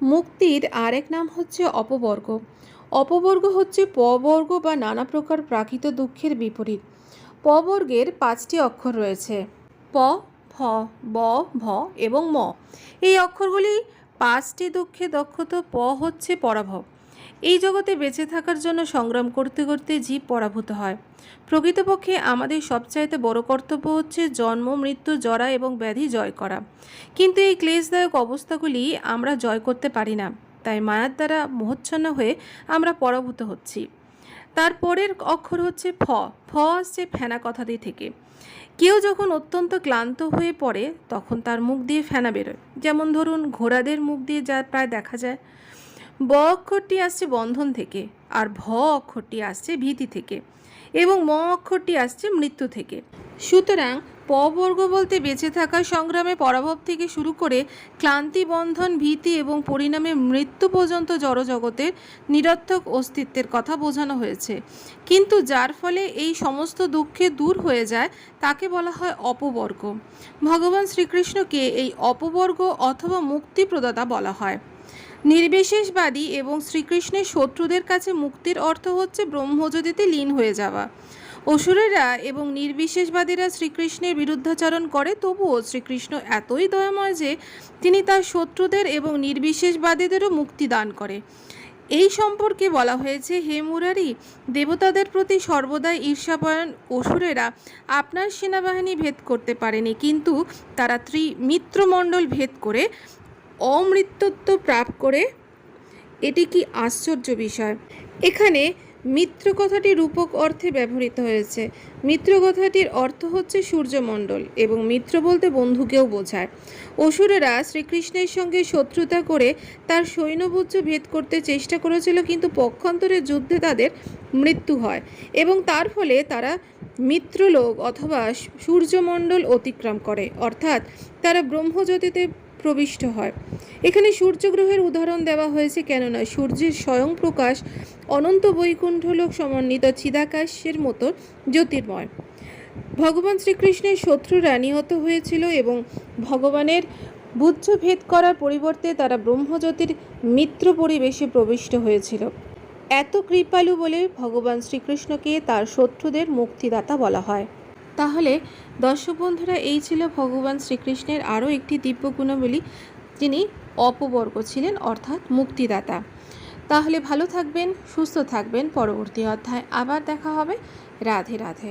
মুক্তির আরেক নাম হচ্ছে অপবর্গ। অপবর্গ হচ্ছে পবর্গ বা নানা প্রকার প্রাকৃত দুঃখের বিপরীত। পবর্গের পাঁচটি অক্ষর রয়েছে। প, ফ, ব, ভ এবং ম। এই অক্ষরগুলি পাঁচটি দুঃখে দক্ষত প হচ্ছে পরাভব। এই জগতে বেঁচে থাকার জন্য সংগ্রাম করতে করতে জীব পরাভূত হয়। প্রকৃতপক্ষে আমাদের সবচাইতে বড় কর্তব্য হচ্ছে জন্ম, মৃত্যু, জরা এবং ব্যাধি জয় করা। কিন্তু এই ক্লেশদায়ক অবস্থাগুলি আমরা জয় করতে পারি না। তাই মায়ার দ্বারা মোহচ্ছন্ন হয়ে আমরা পরাভূত হচ্ছি। তারপরের অক্ষর হচ্ছে ফ। ফ আসছে ফেনা কথাটি থেকে। কেউ যখন অত্যন্ত ক্লান্ত হয়ে পড়ে, তখন তার মুখ দিয়ে ফেনা বেরোয়। যেমন ধরুন, ঘোড়াদের মুখ দিয়ে যা প্রায় দেখা যায়। ব অক্ষরটি আসছে বন্ধন থেকে আর ভ অক্ষরটি আসছে ভীতি থেকে এবং ম অক্ষরটি আসছে মৃত্যু থেকে। সুতরাং প বর্গ বলতে বেঁচে থাকার সংগ্রামে পরাভব থেকে শুরু করে ক্লান্তি, বন্ধন, ভীতি এবং পরিণামে মৃত্যু পর্যন্ত জড়জগতের নিরর্থক অস্তিত্বের কথা বোঝানো হয়েছে। কিন্তু যার ফলে এই সমস্ত দুঃখে দূর হয়ে যায় তাকে বলা হয় অপবর্গ। ভগবান শ্রীকৃষ্ণকে এই অপবর্গ অথবা মুক্তিপ্রদাতা বলা হয়। নির্বিশেষবাদী এবং শ্রীকৃষ্ণের শত্রুদের কাছে মুক্তির অর্থ হচ্ছে ব্রহ্মজ্যোতিতে লীন হয়ে যাওয়া। অসুরেরা এবং নির্বিশেষবাদীরা শ্রীকৃষ্ণের বিরুদ্ধাচরণ করে, তবুও শ্রীকৃষ্ণ এতই দয়াময় যে তিনি তার শত্রুদের এবং নির্বিশেষবাদীদেরও মুক্তি দান করে। এই সম্পর্কে বলা হয়েছে, হে মুরারি, দেবতাদের প্রতি সর্বদাই ঈর্ষাপয়ন অসুরেরা আপনার সেনাবাহিনী ভেদ করতে পারেনি, কিন্তু তারা ত্রি মিত্রমণ্ডল ভেদ করে অমৃত্যত্ব প্রাপ করে, এটি কি আশ্চর্য বিষয়? এখানে মিত্র কথাটি রূপক অর্থে ব্যবহৃত হয়েছে। মিত্র কথাটির অর্থ হচ্ছে সূর্যমণ্ডল এবং মিত্র বলতে বন্ধুকেও বোঝায়। অসুরেরা শ্রীকৃষ্ণের সঙ্গে শত্রুতা করে তার সৈন্যভুজ ভেদ করতে চেষ্টা করেছিল, কিন্তু পক্ষান্তরের যুদ্ধে তাদের মৃত্যু হয় এবং তার ফলে তারা মিত্রলোক অথবা সূর্যমণ্ডল অতিক্রম করে। অর্থাৎ তারা ব্রহ্মজ্যোতিতে প্রবিষ্ট হয়। এখানে সূর্যগ্রহের উদাহরণ দেওয়া হয়েছে কেননা সূর্যের স্বয়ং প্রকাশ অনন্ত বৈকুণ্ঠলোক সমন্বিত চিদাকাশের মতো জ্যোতির্ময়। ভগবান শ্রীকৃষ্ণের শত্রুরা নিহত হয়েছিল এবং ভগবানের বুদ্ধ ভেদ করার পরিবর্তে তারা ব্রহ্মজ্যোতির মিত্র পরিবেশে প্রবিষ্ট হয়েছিল। এত কৃপালু বলে ভগবান শ্রীকৃষ্ণকে তার শত্রুদের মুক্তিদাতা বলা হয়। তাহলে দর্শক বন্ধুরা এই ছিল ভগবান শ্রীকৃষ্ণের আরও একটি দিব্য গুণাবলী, যিনি অপবর্গ ছিলেন, অর্থাৎ মুক্তিদাতা। তাহলে ভালো থাকবেন, সুস্থ থাকবেন। পরবর্তী অধ্যায় আবার দেখা হবে। রাধে রাধে।